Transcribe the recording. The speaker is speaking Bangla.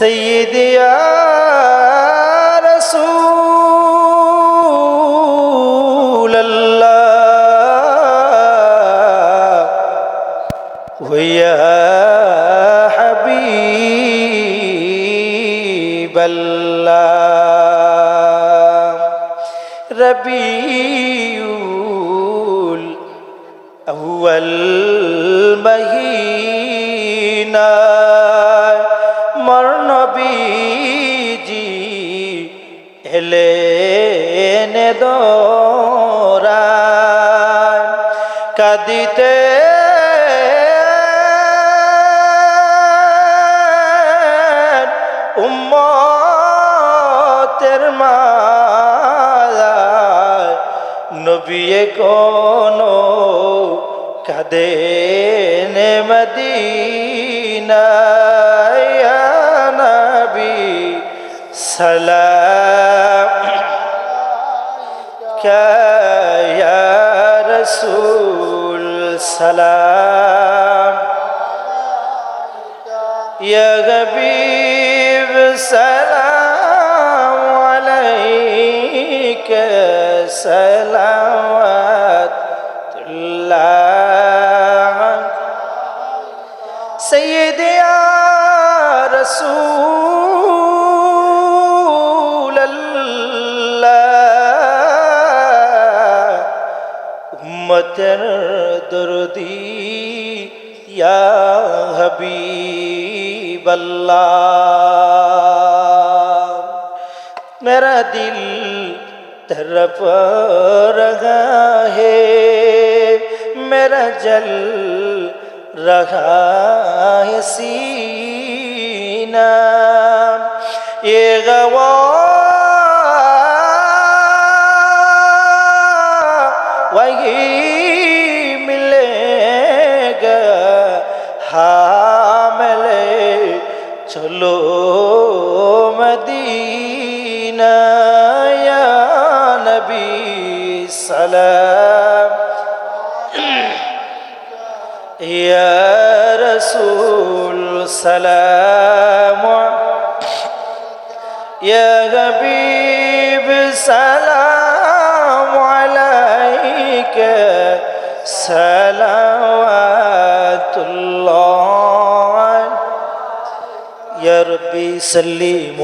سيدي يا رسول الله. ويا حبيب الله. ربيع أول مهينا এলেন দোরায় কাদিতে উম্মতের মালায় নবিয়ে কোনো কাদেন মদিনায়। سلامك يا رسول سلام يا غبيب سلام عليك سلامات الله. سيدي يا رسول উম্মতের দরদি ইয়া হাবিব আল্লাহ मेरा दिल तरफ रहा है मेरा जल रहा है सीना ये गवा वही मिलेगा हाँ मिले चलो मदीना या नबी सलाम या रसूल सलाम या हबीब सलाम ربي سلم